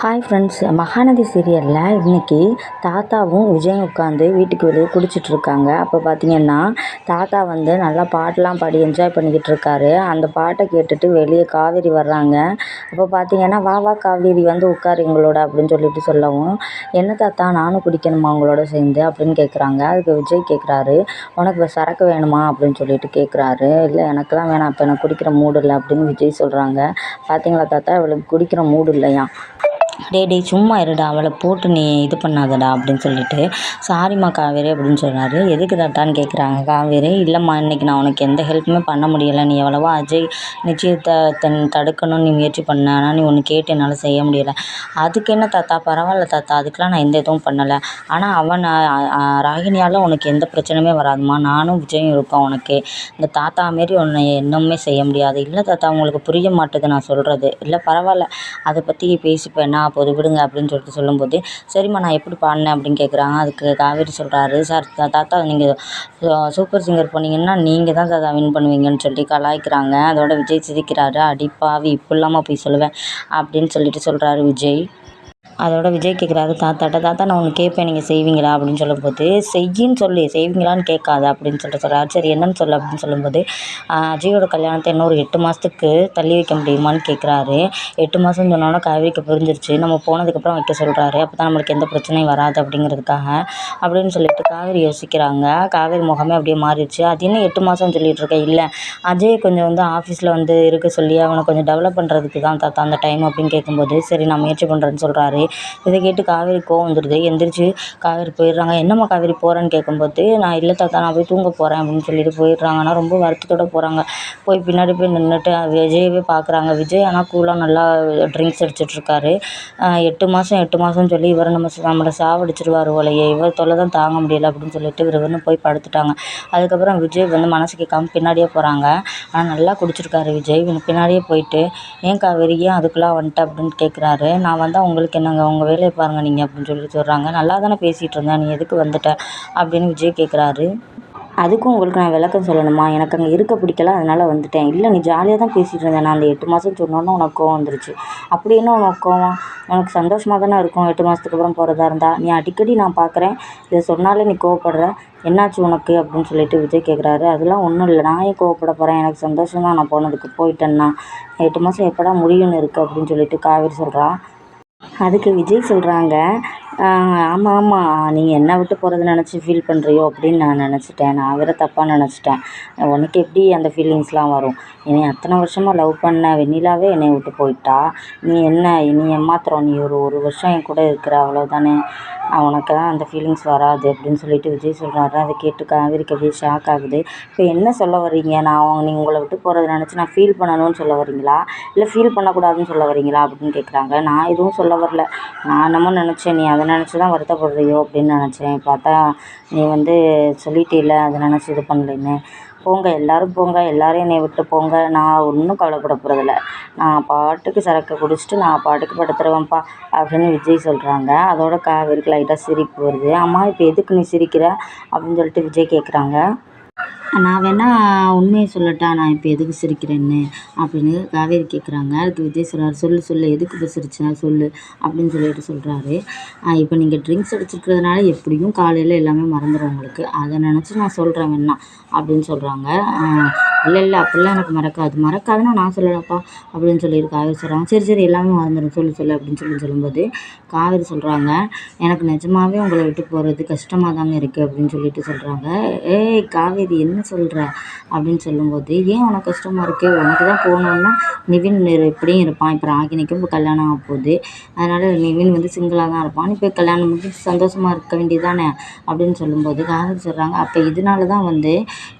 Hi friends Mahanadi சீரியலில் இன்றைக்கி தாத்தாவும் விஜயும் உட்காந்து வீட்டுக்கு வெளியே குடிச்சிட்டு இருக்காங்க. அப்போ பார்த்தீங்கன்னா தாத்தா வந்து நல்லா பாட்டெலாம் பாடி என்ஜாய் பண்ணிக்கிட்டு இருக்காரு. அந்த பாட்டை கேட்டுட்டு வெளியே காவேரி வர்றாங்க. அப்போ பார்த்தீங்கன்னா வா வா காவேரி வந்து உட்காரு எங்களோட அப்படின்னு சொல்லிட்டு சொல்லவும் என்ன தாத்தா நானும் குடிக்கணுமா உங்களோட சேர்ந்து? அப்படின்னு கேட்குறாங்க அதுக்கு விஜய் கேட்குறாரு உனக்கு சரக்கு வேணுமா? அப்படின்னு சொல்லிட்டு கேட்குறாரு இல்லை எனக்கெல்லாம் வேணாம் இப்போ எனக்கு குடிக்கிற மூடு இல்லை அப்படின்னு விஜய் சொல்கிறாங்க பார்த்தீங்களா தாத்தா இவளுக்கு குடிக்கிற மூடு இல்லையா? டே டேய் சும்மா இருடா அவளை போட்டு நீ இது பண்ணாதடா அப்படின்னு சொல்லிட்டு சாரிம்மா காவேரி அப்படின்னு சொல்கிறாரு எதுக்கு தாத்தான்னு கேட்குறாங்க காவேரி? இல்லைம்மா இன்னைக்கு நான் உனக்கு எந்த ஹெல்ப்புமே பண்ண முடியலை. நீ எவ்வளவோ அஜய் நிச்சயத்தை தன் தடுக்கணும்னு நீ முயற்சி பண்ண. ஆனால் நீ ஒன்று கேட்டு என்னால் செய்ய முடியலை. அதுக்கு என்ன தாத்தா? பரவாயில்ல தாத்தா அதுக்கெலாம் நான் எந்த இதுவும் பண்ணலை. ஆனால் அவன் ராகினியால் உனக்கு எந்த பிரச்சனையுமே வராதும்மா நானும் விஜயும் இருப்பேன் உனக்கு. இந்த தாத்தா மாரி உன்னை இன்னுமே செய்ய முடியாது. இல்லை தாத்தா உங்களுக்கு புரிய மாட்டுது நான் சொல்கிறது இல்லை பரவாயில்ல. அதை பற்றி பேசிப்பேன். போதும் விடுங்க அப்படின்னு சொல்லிட்டு சொல்லும்போது சரிம்மா நான் எப்படி பாடினேன் அப்படின்னு கேட்குறாங்க அதுக்கு காவேரி சொல்கிறாரு சார் தாத்தா நீங்கள் சூப்பர் சிங்கர் போனீங்கன்னா நீங்கள் தான் தாத்தா வின் பண்ணுவீங்கன்னு சொல்லி கலாய்க்கிறாங்க. அதோட விஜய் சிரிக்கிறாரு. அடிப்பாவி இப்படிலாமா போய் சொல்லுவேன்? அப்படின்னு சொல்லிட்டு சொல்கிறாரு விஜய். அதோட விஜய் கேட்குறாரு தாத்தாட்ட தாத்தா நான் ஒன்று கேட்பேன் நீங்கள் செய்வீங்களா? அப்படின்னு சொல்லும்போது செய்யின்னு சொல்லி. செய்வீங்களான்னு கேட்காத. அப்படின்னு சொல்லிட்டு சொல்கிறார் சரி என்னன்னு சொல்லு? அப்படின்னு சொல்லும்போது அஜயோட கல்யாணத்தை இன்னும் ஒரு எட்டு மாதத்துக்கு தள்ளி வைக்க முடியுமான்னு கேட்குறாரு எட்டு மாதம் சொன்னோன்னா காவேரிக்கு புரிஞ்சிருச்சு. நம்ம போனதுக்கப்புறம் வைக்க சொல்கிறாரு அப்போ தான் நம்மளுக்கு எந்த பிரச்சனையும் வராது அப்படிங்கிறதுக்காக அப்படின்னு சொல்லிட்டு காவேரி யோசிக்கிறாங்க. காவேரி முகமே அப்படியே மாறிடுச்சு. அது இன்னும் எட்டு மாதம் சொல்லிட்டு இருக்கேன் இல்லை. அஜய் கொஞ்சம் வந்து ஆஃபீஸில் வந்து இருக்க சொல்லி அவனை கொஞ்சம் டெவலப் பண்ணுறதுக்கு தான் தாத்தா அந்த டைம் அப்படின்னு கேட்கும்போது சரி நான் முயற்சி பண்ணுறேன்னு சொல்கிறாரு இதை கேட்டு காவேரி கோவம் வந்துடுது எந்திரிச்சு காவேரி போயிடுறாங்க. என்னம்மா காவேரி போகிறேன்னு கேட்கும்போது நான் இல்லை தாத்தா நான் போய் தூங்க போகிறேன் அப்படின்னு சொல்லிட்டு போயிடுறாங்க. ஆனால் ரொம்ப வருத்தத்தோட போகிறாங்க போய் பின்னாடி போய் நின்றுட்டு விஜயவே பார்க்குறாங்க விஜய் ஆனால் கூலாக நல்லா ட்ரிங்க்ஸ் அடிச்சிட்ருக்காரு. எட்டு மாதம் எட்டு மாதம்னு சொல்லி இவரை நம்ம நம்மளை சாவடிச்சிருவார் போலையே. இவர் தொல்லை தான் தாங்க முடியல அப்படின்னு சொல்லிட்டு விறுவிறுன்னு போய் படுத்துட்டாங்க. அதுக்கப்புறம் விஜய் வந்து மனசு கேட்காம பின்னாடியே போகிறாங்க ஆனால் நல்லா குடிச்சிருக்காரு விஜய். பின்னாடியே போயிட்டு ஏன் காவேரி ஏன் அதுக்குள்ளே வந்துட்டேன் அப்படின்னு கேட்குறாரு நான் வந்தால் உங்களுக்கு நாங்கள் உங்கள் வேலையை பாருங்கள் நீங்கள் அப்படின்னு சொல்லி சொல்கிறாங்க நல்லா தானே பேசிகிட்டு இருந்தேன் நீ எதுக்கு வந்துட்ட? அப்படின்னு விஜய் கேட்குறாரு அதுக்கும் உங்களுக்கு நான் விளக்கம் சொல்லணுமா? எனக்கு அங்கே இருக்க பிடிக்கல அதனால் வந்துட்டேன். இல்லை நீ ஜாலியாக தான் பேசிகிட்டு இருந்தேன். நான் அந்த எட்டு மாதம் சொன்னோன்னே உனக்கு கோவம் வந்துருச்சு. அப்படி என்ன உனக்கு கோவம்? உனக்கு சந்தோஷமாக தானே இருக்கும் எட்டு மாதத்துக்கு அப்புறம் போகிறதா இருந்தால் நீ அடிக்கடி நான் பார்க்குறேன் இதை சொன்னாலே நீ கோவப்படுற. என்னாச்சு உனக்கு? அப்படின்னு சொல்லிட்டு விஜய் கேட்குறாரு அதெல்லாம் ஒன்றும் இல்லை. நான் ஏன் கோவப்பட போகிறேன் எனக்கு சந்தோஷம் தான் நான் போனதுக்கு போயிட்டேன்னா. எட்டு மாதம் எப்படா முடியும்னு இருக்குது அப்படின்னு சொல்லிட்டு காவேரி சொல்கிறா அதுக்கு விஜய் சொல்கிறாங்க ஆமாம் ஆமாம் நீங்கள் என்னை விட்டு போகிறது நினச்சி ஃபீல் பண்ணுறியோ அப்படின்னு நான் நினச்சிட்டேன். நான் வேறு தப்பாக நினச்சிட்டேன். உனக்கு எப்படி அந்த ஃபீலிங்ஸ்லாம் வரும்? என்னை அத்தனை வருஷமாக லவ் பண்ண வெண்ணிலாவே என்னை விட்டு போயிட்டா. நீ என்ன நீ ஏமாத்துறோம். நீ ஒரு ஒரு வருஷம் என் கூட இருக்கிற அவ்வளோதானே உனக்கெல்லாம் அந்த ஃபீலிங்ஸ் வராது அப்படின்னு சொல்லிட்டு விஜய் சொல்கிறாரு அதை கேட்டு காவேரிக்கு அப்படியே ஷாக் ஆகுது. இப்போ என்ன சொல்ல வர்றீங்க? நான் அவங்க நீங்கள் உங்களை விட்டு போகிறத நினச்சி நான் ஃபீல் பண்ணணும்னு சொல்ல வரீங்களா இல்லை ஃபீல் பண்ணக்கூடாதுன்னு சொல்ல வரீங்களா அப்படின்னு கேட்குறாங்க நான் எதுவும் சொல்ல வரல. நான் என்னமோ நினச்சேன். நீ அதை நினச்சி தான் வருத்தப்படுறியோ அப்படின்னு நினச்சேன். பார்த்தா நீ வந்து சொல்லிட்டே இல்லை அதை நினச்சி இது பண்ணலைன்னு. போங்க எல்லோரும் போங்க எல்லோரும் என்னை விட்டு போங்க. நான் ஒன்றும் கவலைப்பட போகிறதில்ல நான் பாட்டுக்கு சரக்கு குடிச்சிட்டு நான் பாட்டுக்கு படுத்துருவேன்ப்பா அப்படின்னு விஜய் சொல்கிறாங்க அதோட காவேரிக்கு லைட்டாக சிரிப்பு வருது. அம்மா இப்போ எதுக்கு நீ சிரிக்கிற? அப்படின்னு சொல்லிட்டு விஜய் கேட்குறாங்க நான் வேணால் உண்மையை சொல்லட்டா நான் இப்போ எதுக்கு சிரிக்கிறேன்னு? அப்படின்னு காவேரி கேட்குறாங்க அதுக்கு விஜய் சொல்கிறார் சொல்லு சொல்லு எதுக்கு இப்போ சிரிச்சா சொல்லு அப்படின்னு சொல்லிட்டு சொல்கிறாரு இப்போ நீங்கள் ட்ரிங்க்ஸ் அடிச்சிருக்கிறதுனால எப்படியும் காலையில் எல்லாமே மறந்துடும் உங்களுக்கு. அதை நினச்சி நான் சொல்கிறேன் வேணா அப்படின்னு சொல்கிறாங்க இல்லை இல்லை அப்படிலாம் எனக்கு மறக்காது. மறக்காதுன்னா நான் சொல்லலப்பா அப்படின்னு சொல்லிட்டு காவேரி சொல்கிறாங்க சரி சரி எல்லாமே மறந்துடும் சொல்லு சொல்லு அப்படின்னு சொல்லி சொல்லும்போது காவேரி சொல்கிறாங்க எனக்கு நிஜமாவே உங்களை விட்டு போகிறது கஷ்டமாக தாங்க இருக்குது அப்படின்னு சொல்லிட்டு சொல்கிறாங்க ஏய் காவேரி என்ன சொல்கிற அப்படின்னு சொல்லும்போது ஏன் உனக்கு கஷ்டமாக இருக்குது உனக்கு தான் போகணுன்னா நிவின் எப்படியும் இருப்பான். இப்போ ராகினிக்கும் இப்போ கல்யாணம் ஆக போகுது. அதனால் நிவின் வந்து சிங்கிளாக தான் இருப்பான். இப்போ கல்யாணம் முடிஞ்சு சந்தோஷமாக இருக்க வேண்டியதானே அப்படின்னு சொல்லும்போது காவேரி சொல்கிறாங்க அப்போ இதனால தான் வந்து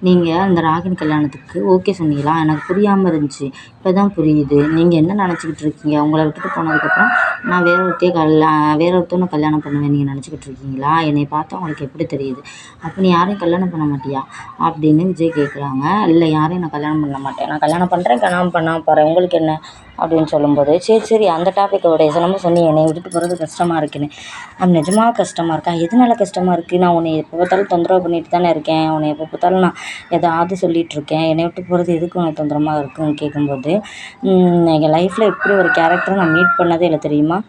நீங்கள் அந்த ராகினி கல்யாணத்துக்கு ஓகே சொன்னீங்களா? எனக்கு புரியாமல் இருந்துச்சு. இப்போ தான் புரியுது. நீங்கள் என்ன நினச்சிக்கிட்டு இருக்கீங்க? உங்களை விட்டுட்டு போனதுக்கப்புறம் நான் வேற ஒருத்தையே கல்யா வேற ஒருத்தவனை கல்யாணம் பண்ணுவேன் நீங்கள் நினச்சிக்கிட்டு இருக்கீங்களா? என்னை பார்த்தா உங்களுக்கு எப்படி தெரியுது? அப்போ நீ யாரையும் கல்யாணம் பண்ண மாட்டியா? அப்படின்னு விஜய் கேட்குறாங்க இல்லை யாரையும் நான் கல்யாணம் பண்ண மாட்டேன். நான் கல்யாணம் பண்ணுறேன் கல்யாணம் பண்ணாமல் போகிறேன் உங்களுக்கு என்ன? அப்படின்னு சொல்லும்போது சரி சரி அந்த டாப்பிக்கை விட சிலம்பு சொன்னீங்க என்னை விட்டுட்டு போகிறது கஷ்டமாக இருக்குன்னு. அது நிஜமாக கஷ்டமாக இருக்கா? எதனால கஷ்டமாக இருக்குது நான் உன்னை எப்போ பார்த்தாலும் தொந்தரவு பண்ணிட்டு தானே இருக்கேன். உன்னை எப்போ பார்த்தாலும் நான் ஏதாவது சொல்லிகிட்ருக்கேன் என்னை விட்டு போகிறது எதுக்கு உனக்கு தொந்தரமாக இருக்குன்னு கேட்கும்போது என் லைஃப்பில் இப்படி ஒரு கேரக்டரை நான் மீட் பண்ணதே இல்லை தெரியுமா?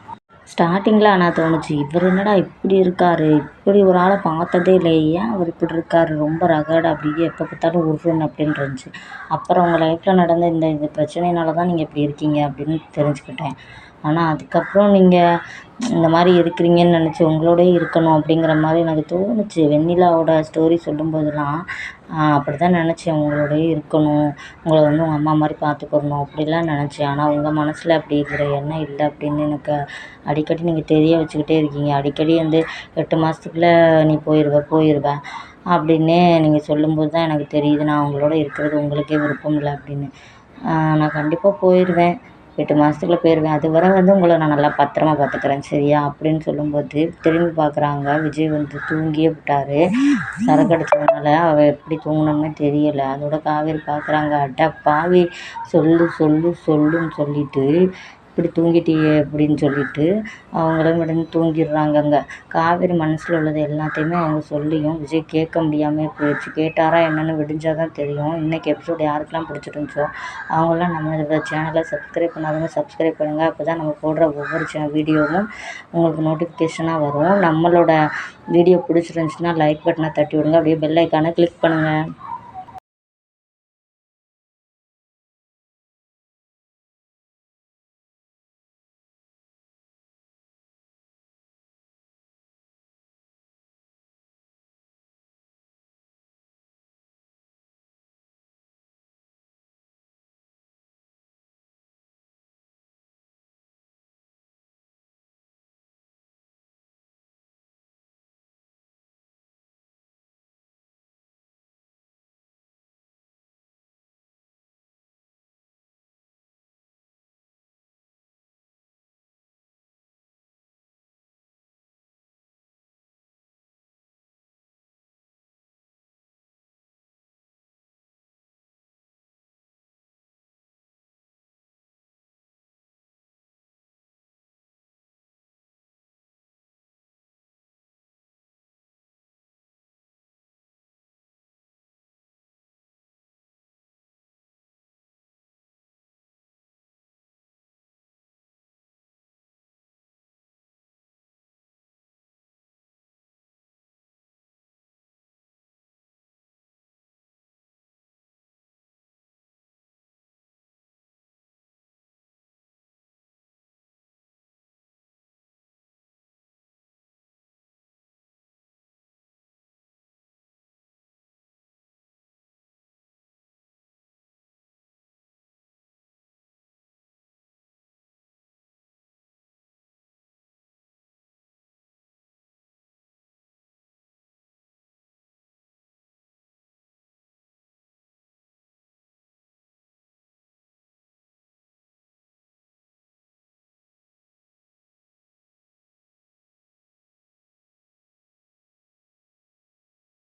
ஸ்டார்டிங்கில் ஆனால் தோணுச்சு. இவர் என்னடா இப்படி இருக்கார்? இப்படி ஒரு ஆளை பார்த்ததே இல்லையே. ஏன் அவர் இப்படி இருக்கார்? ரொம்ப ரகடாக அப்படியே எப்போ பார்த்தாலும் உருன்னு அப்படின்னு இருந்துச்சு. அப்புறம் உங்கள் லைஃப்பில் நடந்த இந்த இந்த பிரச்சனையினால் தான் நீங்கள் இப்படி இருக்கீங்க அப்படின்னு தெரிஞ்சுக்கிட்டேன். ஆனால் அதுக்கப்புறம் நீங்கள் இந்த மாதிரி இருக்கிறீங்கன்னு நினச்சி உங்களோடயே இருக்கணும் அப்படிங்கிற மாதிரி எனக்கு தோணுச்சு. வெண்ணிலாவோட ஸ்டோரி சொல்லும்போதெல்லாம் அப்படி தான் நினச்சேன். உங்களோடயே இருக்கணும். உங்களை வந்து உங்கள் அம்மா மாதிரி பார்த்துக்கிறணும் அப்படிலாம் நினச்சேன். ஆனால் உங்கள் மனசில் அப்படி இருக்கிற எண்ணம் இல்லை அப்படின்னு எனக்கு அடிக்கடி நீங்கள் தெரிய வச்சுக்கிட்டே இருக்கீங்க. அடிக்கடி வந்து எட்டு மாதத்துக்குள்ளே நீ போயிடுவ போயிடுவ அப்படின்னு நீங்கள் சொல்லும்போது தான் எனக்கு தெரியுது. நான் உங்களோட இருக்கிறது உங்களுக்கே விருப்பம் இல்லை அப்படின்னு. நான் கண்டிப்பாக போயிடுவேன் எட்டு மாதத்துக்குள்ள போயிடுவேன் அது வரை வந்து உங்களை நான் நல்லா பத்திரமா பார்த்துக்குறேன் சரியா? அப்படின்னு சொல்லும்போது திரும்பி பார்க்குறாங்க விஜய் வந்து தூங்கியே விட்டார். சரக்கு அடித்ததுனால அவள் எப்படி தூங்கினோம்னே தெரியலை. அதோட காவேரி பார்க்குறாங்க அட பாவி. சொல்லு சொல்லு சொல்லுன்னு சொல்லிட்டு இப்படி தூங்கிட்டியே அப்படின்னு சொல்லிட்டு அவங்களும் உடனே தூங்கிடுறாங்க அங்கே காவேரி மனசில் உள்ளது எல்லாத்தையுமே அவங்க சொல்லியும் விஜய் கேட்க முடியாமல் போயிடுச்சு. கேட்டாரா என்னென்னு விடிஞ்சால் தான் தெரியும். இன்றைக்கி எபிசோடு யாருக்கெல்லாம் பிடிச்சிருந்துச்சோ அவங்களாம் நம்மளோட சேனலை சப்ஸ்கிரைப் பண்ணாதவங்க சப்ஸ்கிரைப் பண்ணுங்கள் அப்போ தான் நம்ம போடுற ஒவ்வொரு சே வீடியோவும் உங்களுக்கு நோட்டிஃபிகேஷனாக வரும். நம்மளோட வீடியோ பிடிச்சிருந்துச்சின்னா லைக் பட்டனை தட்டி விடுங்க. அப்படியே பெல் ஐக்கானை கிளிக் பண்ணுங்கள்